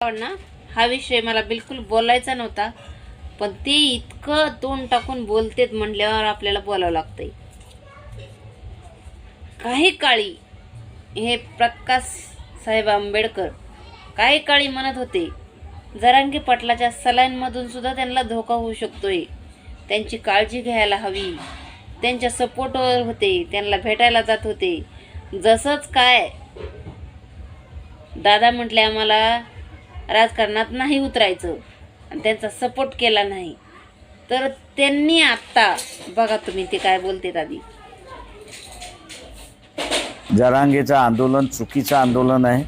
ना हा विषय मला बिलकुल बोलायचा नव्हता पण ते इतकं तोंड टाकून बोलतेत म्हटल्यावर आपल्याला बोलावं लागतंय. काही काळी हे प्रकाश साहेब आंबेडकर काही काळी म्हणत होते जरांगी पाटलाच्या सलाईनमधून सुद्धा त्यांना धोका होऊ शकतोय. त्यांची काळजी घ्यायला हवी. त्यांच्या सपोर्टवर होते त्यांना भेटायला जात होते. जसंच काय दादा म्हटले आम्हाला राजकारणात नाही उतरायचं. आणि त्यांचा सपोर्ट केला नाही. तर त्यांनी आत्ता बघा तुम्ही ते काय बोलते आधी जरांगेचं आंदोलन चुकीचं आंदोलन आहे.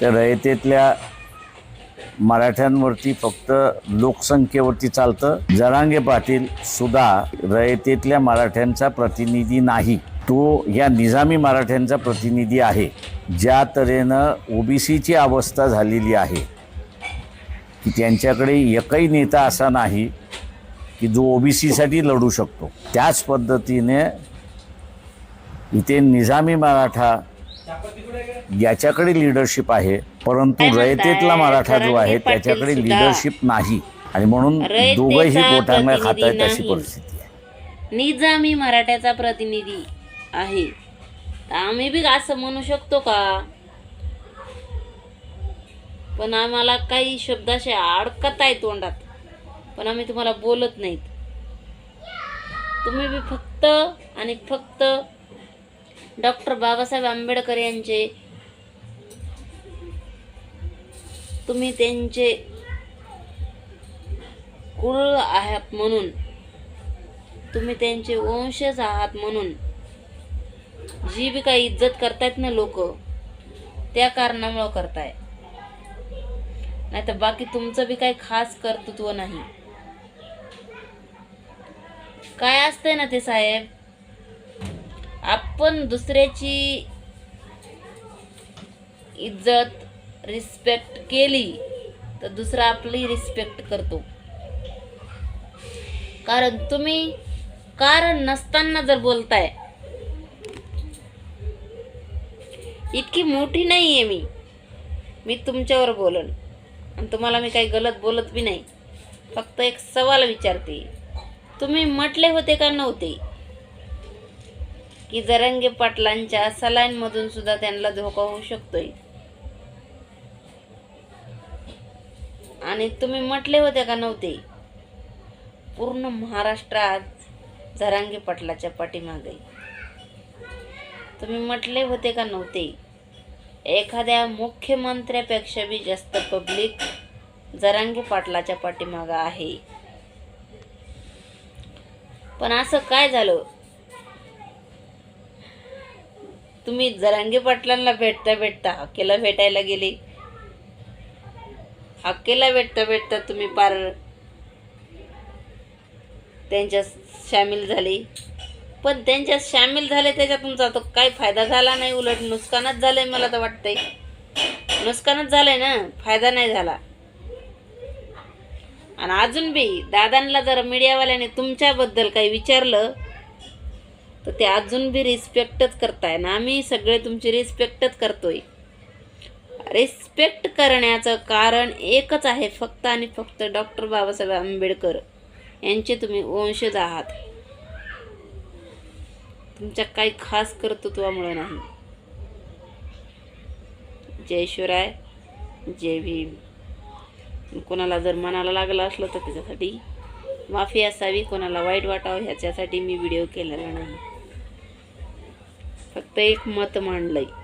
तर रयतेतल्या मराठ्यांवरती फक्त लोकसंख्येवरती चालतं. जरांगे पाटील सुद्धा रयतेतल्या मराठ्यांचा प्रतिनिधी नाही. तो या निजामी मराठ्यांचा प्रतिनिधी आहे. ज्या तऱ्हेनं ओबीसीची अवस्था झालेली आहे. की त्यांच्याकडे एकही नेता असा नाही की जो ओबीसीसाठी लढू शकतो. त्याच पद्धतीने इथे निजामी मराठा याच्याकडे लिडरशिप आहे. परंतु? रयतेतला मराठा जो आहे त्याच्याकडे लिडरशिप नाही. आणि म्हणून दोघंही पोटांना खात आहेत अशी. परिस्थिती आहे. निजामी मराठ्याचा प्रतिनिधी आहे. तर आम्ही बी असं म्हणू शकतो का? पण आम्हाला काही शब्द असे अडकत आहे तोंडात. पण आम्ही तुम्हाला बोलत नाहीत. तुम्ही बी फक्त आणि फक्त डॉक्टर बाबासाहेब आंबेडकर यांचे तुम्ही त्यांचे कुळ आहात म्हणून तुम्ही त्यांचे वंशज आहात म्हणून जी बी काही इज्जत करतायत ना लोक त्या कारणामुळं करताय. नाही तर बाकी तुमचं बी काही खास कर्तृत्व नाही. काय असतंय ना ते साहेब? आपण दुसऱ्याची इज्जत रिस्पेक्ट केली तर दुसरा आपली रिस्पेक्ट करतो. कारण तुम्ही कारण नसताना जर बोलताय इतकी मोठी नाही आहे मी. मी तुमच्यावर बोलन. आणि तुम्हाला मी काही गलत बोलत बी नाही. फक्त एक सवाल विचारते. तुम्ही म्हटले होते का नव्हते? की जरंगे पाटलांच्या सलाईनमधून सुद्धा त्यांना धोका होऊ शकतोय. आणि तुम्ही म्हटले होते का नव्हते? पूर्ण महाराष्ट्रात झरांगे पाटलाच्या पाठीमागे. तुम्ही म्हटले होते का नव्हते? एखाद्या मुख्यमंत्र्यापेक्षा बी जास्त पब्लिक जरांगे पाटलाच्या पाठीमागं आहे. पण असं काय झालं? तुम्ही जरांगे पाटलांना भेटता भेटता हक्केला भेटायला गेले. हक्केला भेटता भेटता तुम्ही पार त्यांच्यात सामील झाले. पण त्यांच्यात सामील झाले त्याच्यात तुमचा तो काही फायदा झाला नाही उलट नुकसानच झालंय मला तर वाटतंय. नुकसानच झालंय ना फायदा नाही झाला. आणि अजून बी दादांना जर मीडियावाल्याने तुमच्याबद्दल काही विचारलं तर ते अजून बी रिस्पेक्टच करताय. ना आम्ही सगळे तुमची रिस्पेक्टच करतोय. रिस्पेक्ट करण्याचं कारण एकच आहे फक्त आणि फक्त डॉक्टर बाबासाहेब आंबेडकर. यांचे तुम्ही वंशज आहात. तुमच्या काही खास कर्तृत्वामुळं नाही. जय शिवराय जय भीम. कोणाला जर मनाला लागलं असलं तर त्याच्यासाठी माफी असावी कोणाला वाईट वाटावं ह्याच्यासाठी मी व्हिडिओ केलेला नाही. फक्त एक मत मांडलं आहे